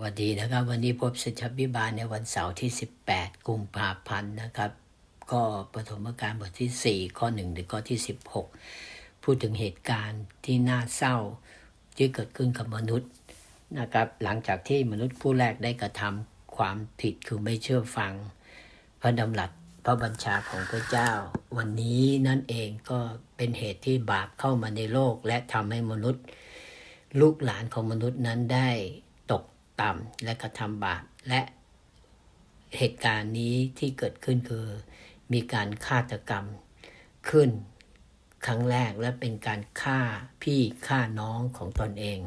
สวัสดีนะครับ วันนี้พบสัชบิบาลในวันเสาร์ที่ 18 กุมภาพันธ์นะครับ ก็ปฐมกาลบทที่ 4 ข้อ 1 ถึงข้อที่ 16 พูดถึงเหตุการณ์ที่น่าเศร้าที่เกิดขึ้นกับมนุษย์นะครับ หลังจากที่มนุษย์ผู้แรกได้กระทำความผิดคือไม่เชื่อฟัง พระดำรัสพระบัญชาของพระเจ้า วันนี้นั่นเองก็เป็นเหตุที่บาปเข้ามาในโลก และทำให้มนุษย์ ลูกหลานของมนุษย์นั้นได้ ต่ำและกระทำบาปและเหตุการณ์นี้ที่เกิดขึ้นคือ มีการฆาตกรรมขึ้นครั้งแรกและเป็นการฆ่าพี่ฆ่าน้องของตนเอง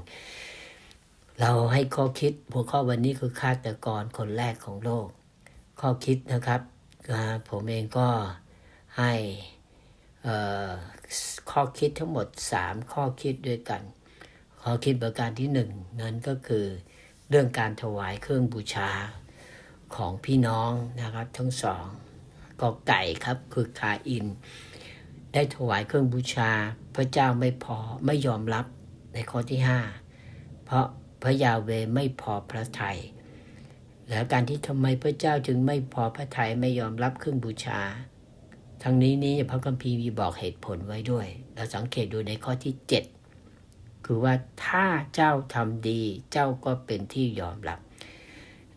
เราให้ข้อคิดหัวข้อวันนี้คือฆาตกรคนแรกของโลก ข้อคิดนะครับผมเองก็ให้ข้อคิดทั้งหมด 3 ข้อคิดด้วยกัน ข้อคิดประการที่หนึ่งนั้นก็คือ เรื่องการถวายเครื่องบูชาของพี่น้องนะครับ ทั้งสองกอไก่ครับคือคาอิน ได้ถวายเครื่องบูชา พระเจ้าไม่พอไม่ยอมรับในข้อที่ห้าเพราะพระยาเวไม่พอพระทยัยแล้วการที่ทำไมพระเจ้าจึงไม่พอพระทัยไม่ยอมรับเครื่องบูชา ทั้งนี้นี้พระคัมภีร์มีบอกเหตุผลไว้ด้วย เราสังเกตดูในข้อที่ 7 คือว่าถ้าเจ้าทำดี เจ้าก็เป็นที่ยอมรับ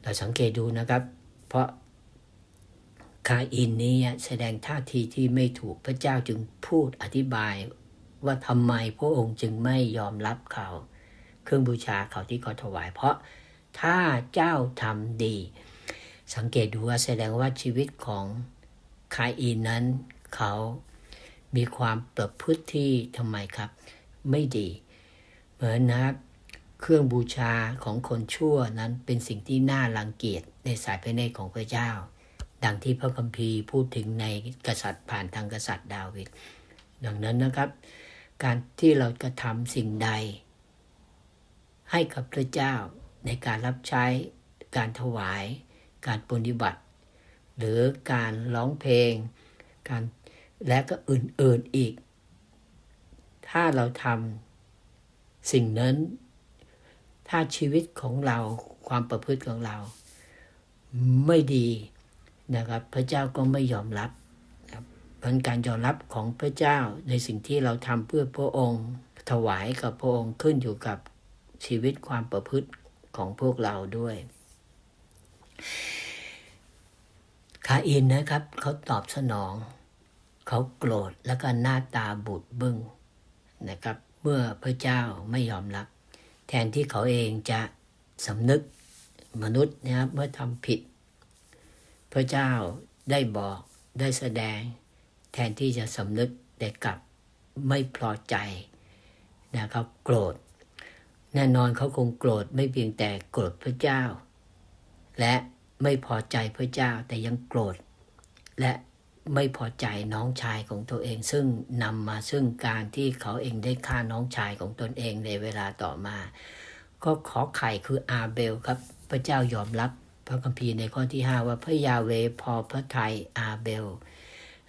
เราสังเกตดูนะครับ เพราะคาอินนี้แสดงท่าทีที่ไม่ถูกพระเจ้าจึงพูดอธิบาย ว่าทำไมพระองค์จึงไม่ยอมรับเขา เครื่องบูชาเขาที่เขาถวาย เพราะถ้าเจ้าทำดี สังเกตดูว่าแสดงว่าชีวิตของคาอินนั้นเขามีความประพฤติที่ทำไมครับ ไม่ดี เหมือนนะครับเครื่องบูชาของคนชั่วนั้นเป็นสิ่งที่น่ารังเกียจในสายพระเนตรของพระเจ้า ดังที่พระคัมภีร์พูดถึงในกษัตริย์ผ่านทางกษัตริย์ดาวิดดังนั้นนะครับ การที่เรากระทำสิ่งใด ให้กับพระเจ้าในการรับใช้การถวาย การปฏิบัติ หรือการร้องเพลง การและก็อื่นๆอีก ถ้าเราทำ สิ่งนั้น ถ้าชีวิตของเราความประพฤติของเรา ไม่ดีนะครับ พระเจ้าก็ไม่ยอมรับครับพราะการยอมรับของพระเจ้าในสิ่งที่เราทำเพื่อพระองค์ ถวายกับพระองค์ขึ้นอยู่กับชีวิตความประพฤติของพวกเราด้วยคาอินนะครับเขาตอบสนอง เขาโกรธแล้วก็หน้าตาบูดบึ้งนะครับ เมื่อพระเจ้าไม่ยอมรับ แทนที่เขาเองจะสำนึกมนุษย์นะครับเมื่อทำผิด พระเจ้าได้บอกได้แสดง แทนที่จะสำนึกแต่กลับไม่พอใจนะครับโกรธ แน่นอนเขาคงโกรธไม่เพียงแต่โกรธพระเจ้า และไม่พอใจพระเจ้าแต่ยังโกรธ และ ไม่พอใจน้องชายของตัวเอง ซึ่งนำมาซึ่งการที่เขาเองได้ฆ่าน้องชายของตนเองในเวลาต่อมา ก็ขอไข่คืออาเบลครับ พระเจ้ายอมรับพระคัมภีร์ในข้อที่ 5 ว่าพระยาเวพอพระทัยอาเบล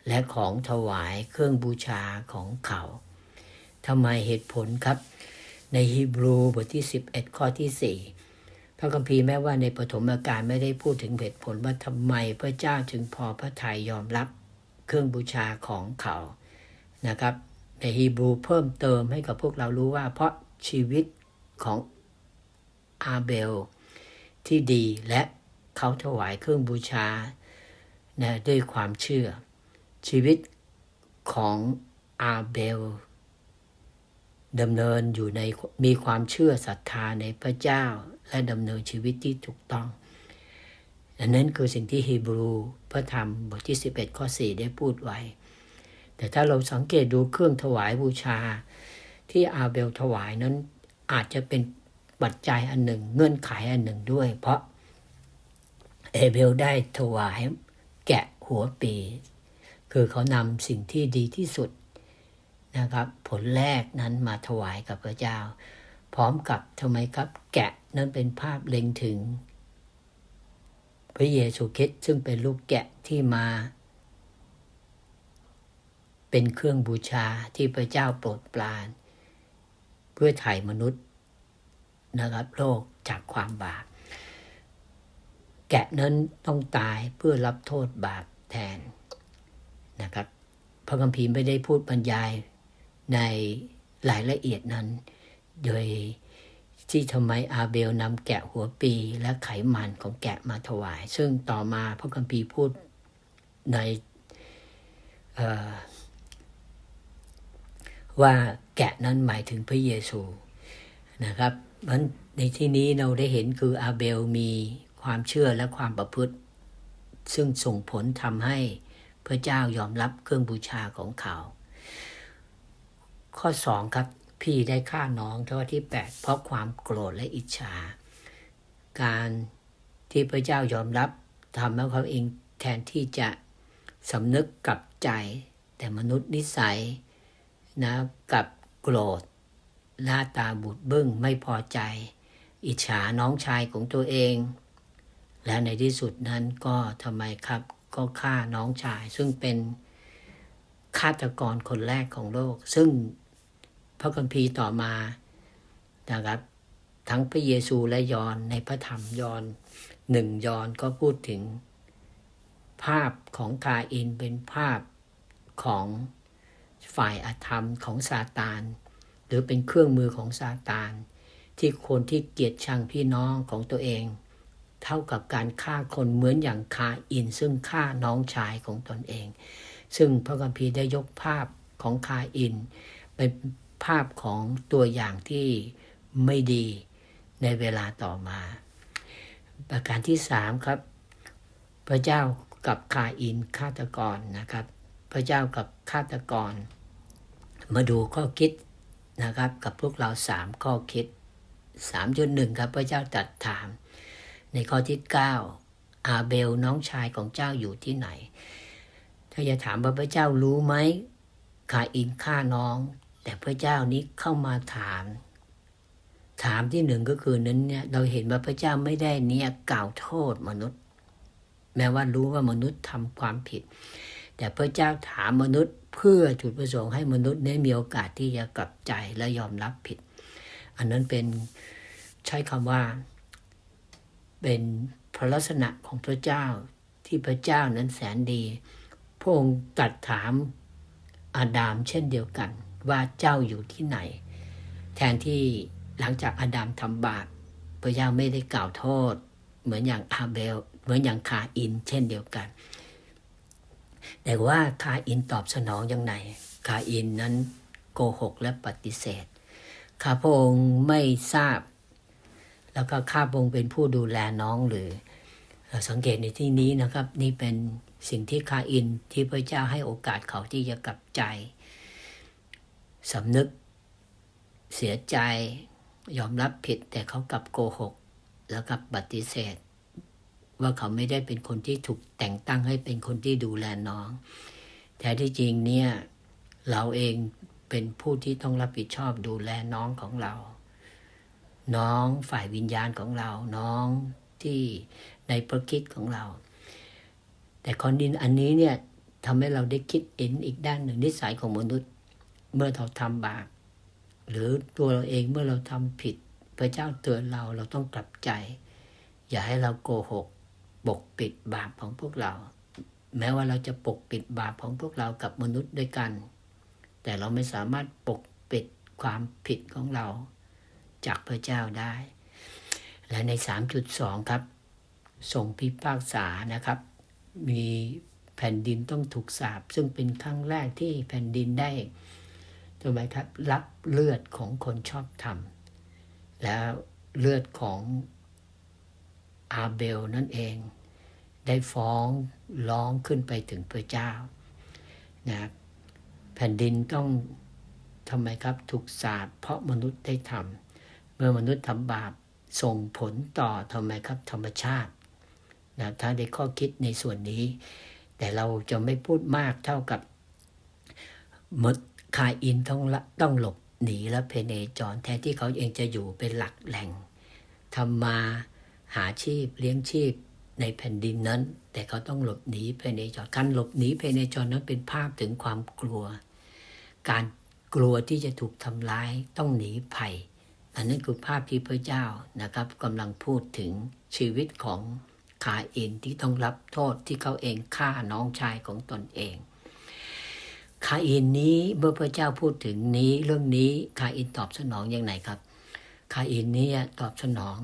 และของถวายเครื่องบูชาของเขาทำไมเหตุผลครับ ในฮีบรูบทที่ 11 ข้อที่ 4พระคัมภีร์แม้ว่าในปฐมกาลไม่ได้พูดถึงเหตุผลว่าทำไมพระเจ้าจึงพอพระทัยยอมรับ เครื่องบูชาของเขานะครับ ในฮีบรูเพิ่มเติมให้กับพวกเรารู้ว่า เพราะชีวิตของอาเบลที่ดีและเขาถวายเครื่องบูชานะด้วยความเชื่อ ชีวิตของอาเบลดำเนินอยู่ในมีความเชื่อศรัทธาในพระเจ้า และดำเนินชีวิตที่ถูกต้อง อันนั้นคือสิ่งที่ฮีบรูพระธรรมบทที่ 11 ข้อ 4 ได้พูดไว้ แต่ถ้าเราสังเกตดูเครื่องถวายบูชา ที่อาเบลถวายนั้นอาจจะเป็นปัจจัยอันหนึ่ง เงื่อนไขอันหนึ่งด้วย เพราะเอเบลได้ถวายแกะหัวปี คือเขานำสิ่งที่ดีที่สุดนะครับผลแรกนั้นมาถวายกับพระเจ้า พร้อมกับทำไมครับ แกะนั้นเป็นภาพเล็งถึง พระเยซูคริสต์ซึ่งเป็นลูกแกะที่มา เป็นเครื่องบูชาที่พระเจ้าโปรดปราน เพื่อไถ่มนุษย์นะครับโลกจากความบาปแกะนั้นต้องตายเพื่อรับโทษบาปแทนนะครับ พระคัมภีร์ไม่ได้พูดบรรยายในรายละเอียดนั้น โดย ที่ทำไมอาเบลนำแกะหัวปีและไขมันของแกะมาถวาย ซึ่งต่อมาพระคัมภีร์พูดในว่าแกะนั้นหมายถึงพระเยซูนะครับมันในที่นี้เราได้เห็นคืออาเบลมีความเชื่อและความประพฤติ ซึ่งส่งผลทำให้พระเจ้ายอมรับเครื่องบูชาของเขา ข้อสองครับ พี่ได้ฆ่าน้องข้อที่ 8 เพราะความโกรธและอิจฉา การที่พระเจ้ายอมรับทำให้เขาเองแทนที่จะสำนึกกับใจ แต่มนุษย์นิสัยนะกับโกรธหน้าตาบูดบึ้งไม่พอใจ อิจฉาน้องชายของตัวเอง และในที่สุดนั้นก็ทำไมครับก็ฆ่าน้องชายซึ่งเป็นฆาตกรคนแรกของโลก ซึ่ง พระคัมภีร์ต่อมานะครับ ทั้งพระเยซูและยอนในพระธรรมยอนหนึ่งยอนก็พูดถึง ภาพของกาอินเป็นภาพของฝ่ายอาธรรมของซาตาน หรือเป็นเครื่องมือของซาตาน ที่คนที่เกลียดชังพี่น้องของตัวเอง เท่ากับการฆ่าคนเหมือนอย่างคาอิน ซึ่งฆ่าน้องชายของตนเอง ซึ่งพระคัมภีร์ได้ยกภาพของคาอินเป็น ภาพของตัวอย่างที่ไม่ดีในเวลาต่อมา ประการที่สามครับ พระเจ้ากับคาอินฆาตกรนะครับ พระเจ้ากับฆาตกร มาดูข้อคิดนะครับ กับพวกเราสามข้อคิดสามจุดหนึ่งครับ พระเจ้าตรัสถาม ในข้อที่เก้าอาเบลน้องชายของเจ้าอยู่ที่ไหน ถ้าจะถามว่าพระเจ้ารู้ไหมคาอินฆ่าน้อง แต่พระเจ้านี้เข้ามาถาม ถามที่หนึ่งก็คือนั้นเนี่ยเราเห็นว่าพระเจ้าไม่ได้เนี่ยกล่าวโทษมนุษย์ แม้ว่ารู้ว่ามนุษย์ทำความผิด แต่พระเจ้าถามมนุษย์เพื่อจุดประสงค์ให้มนุษย์ได้มีโอกาสที่จะกลับใจและยอมรับผิด อันนั้นเป็นใช้คำว่า เป็นพระลักษณะของพระเจ้าที่พระเจ้านั้นแสนดี พระองค์ตรัสถามอาดามเช่นเดียวกัน ว่าเจ้าอยู่ที่ไหน แทนที่หลังจากอาดามทำบาปพระเจ้าไม่ได้กล่าวโทษ เหมือนอย่างอาเบล เหมือนอย่างคาอิน เช่นเดียวกัน แต่ว่าคาอินตอบสนองอย่างไรคาอินนั้นโกหกและปฏิเสธข้าพงค์ไม่ทราบ แล้วก็ข้าพงค์เป็นผู้ดูแลน้องหรือเราสังเกตในที่นี้นะครับ นี่เป็นสิ่งที่คาอินที่พระเจ้าให้โอกาสเขาที่จะกลับใจ สำนึก เสียใจ ยอมรับผิดแต่เขากลับโกหก แล้วกับปฏิเสธ ว่าเขาไม่ได้เป็นคนที่ถูกแต่งตั้งให้เป็นคนที่ดูแลน้อง แต่ที่จริงเนี่ยเราเองเป็นผู้ที่ต้องรับผิดชอบดูแลน้องของเรา น้องฝ่ายวิญญาณของเรา น้องที่ในพระคิดของเรา แต่คอนดินอันนี้เนี่ยทำให้เราได้คิดเห็นอีกด้านหนึ่งนิสัยของมนุษย์ เมื่อเราทำบาปหรือตัวเราเองเมื่อเราทำผิด พระเจ้าเตือนเราเราต้องกลับใจ อย่าให้เราโกหกปกปิดบาปของพวกเรา แม้ว่าเราจะปกปิดบาปของพวกเรากับมนุษย์ด้วยกัน แต่เราไม่สามารถปกปิดความผิดของเรา จากพระเจ้าได้ และใน 3.2 ครับส่งพิพากษานะครับ มีแผ่นดินต้องถูกสาบซึ่งเป็นครั้งแรกที่แผ่นดินได้ ถูกไหมครับรับเลือดของคนชอบธรรมแล้วเลือดของอาเบลนั่นเอง ได้ฟ้องร้องขึ้นไปถึงพระเจ้านะแผ่นดินต้องทำไมครับถูกสาบเพราะมนุษย์ได้ทำเมื่อมนุษย์ทำบาปส่งผลต่อทำไมครับธรรมชาตินะถ้าได้ข้อคิดในส่วนนี้ แต่เราจะไม่พูดมากเท่ากับมด คาอินต้องต้องหลบหนีและเพเนจรแทนที่เขาเองจะอยู่เป็นหลักแหล่งทำมาหาชีพเลี้ยงชีพในแผ่นดินนั้น แต่เขาต้องหลบหนีเพเนจรการหลบหนีเพเนจรนั้นเป็นภาพถึงความกลัว การกลัวที่จะถูกทำร้ายต้องหนีภัย อันนั้นคือภาพที่พระเจ้านะครับกำลังพูดถึงชีวิตของคาอินที่ต้องรับโทษที่เขาเองฆ่าน้องชายของตนเอง คาอินนี้เมื่อพระเจ้าพูดถึงนี้เรื่องนี้คาอินตอบสนองอย่างไรครับ คาอินนี้ตอบสนอง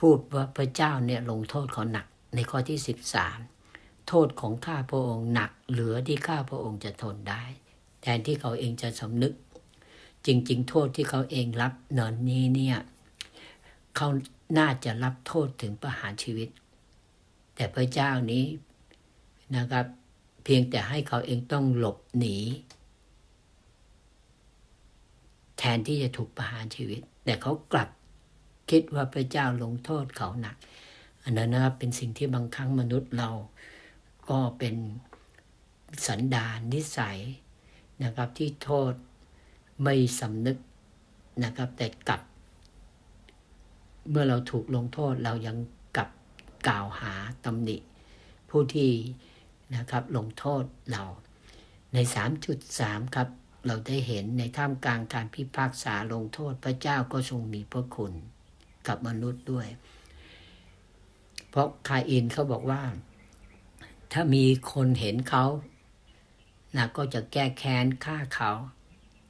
พูดว่าพระเจ้าเนี่ยลงโทษเขาหนักในข้อที่ 13 โทษของข้าพระองค์หนัก เหลือที่ข้าพระองค์จะทนได้ แทนที่เขาเองจะสำนึก จริง ๆ โทษที่เขาเองรับเนินนี้เนี่ยเขาน่าจะรับโทษถึงประหารชีวิต แต่พระเจ้านี้นะครับ เพียงแต่ให้เขาเองต้องหลบหนี แทนที่จะถูกประหารชีวิต แต่เขากลับคิดว่าพระเจ้าลงโทษเขาหนัก อันนั้นนะครับเป็นสิ่งที่บางครั้งมนุษย์เราก็เป็นสันดานนิสัยนะครับที่โทษไม่สำนึกนะครับ แต่กลับ เมื่อเราถูกลงโทษเรายังกลับกล่าวหาตำหนิ ผู้ที่ นะครับลงโทษเรา ใน 3.3 ครับ เราได้เห็นในท่ามกลางการพิพากษาลงโทษพระเจ้าก็ทรงมีพระคุณกับมนุษย์ด้วย เพราะคาอินเขาบอกว่า ถ้ามีคนเห็นเขานะก็จะแก้แค้นฆ่าเขา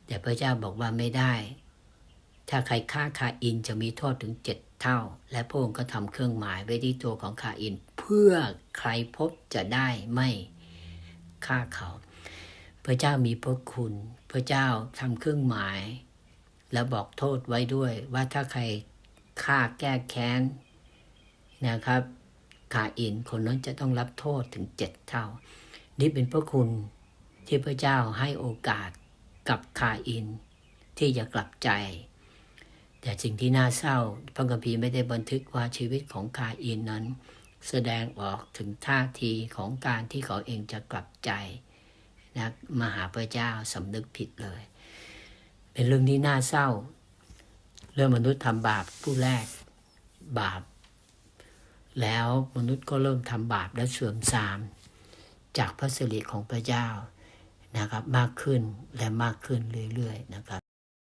แต่พระเจ้าบอกว่าไม่ได้ ถ้าใครฆ่าคาอินจะมีโทษถึงเจ็ดเท่า และพระองค์ก็ทำเครื่องหมายไว้ที่ตัวของคาอิน เพื่อใครพบจะได้ไม่ฆ่าเขา พระเจ้ามีพระคุณ พระเจ้าทำเครื่องหมาย แล้วบอกโทษไว้ด้วยว่าถ้าใครฆ่าแก้แค้นนะครับคาอินคนนั้นจะต้องรับโทษถึงเจ็ดเท่า นี่เป็นพระคุณที่พระเจ้าให้โอกาสกับคาอิน ที่จะกลับใจ แต่สิ่งที่น่าเศร้าพระคัมภีร์ไม่ได้บันทึกว่าชีวิตของคาอินนั้น แสดงออกถึงท่าทีของการที่เขาเองจะกลับใจนะมหาพระเจ้าสำนึกผิดเลย เป็นเรื่องที่น่าเศร้า เรื่องมนุษย์ทำบาปผู้แรกบาป แล้วมนุษย์ก็เริ่มทำบาปและเสื่อมทราม จากพระสิริของพระเจ้านะครับมากขึ้นและมากขึ้นเรื่อยๆนะครับ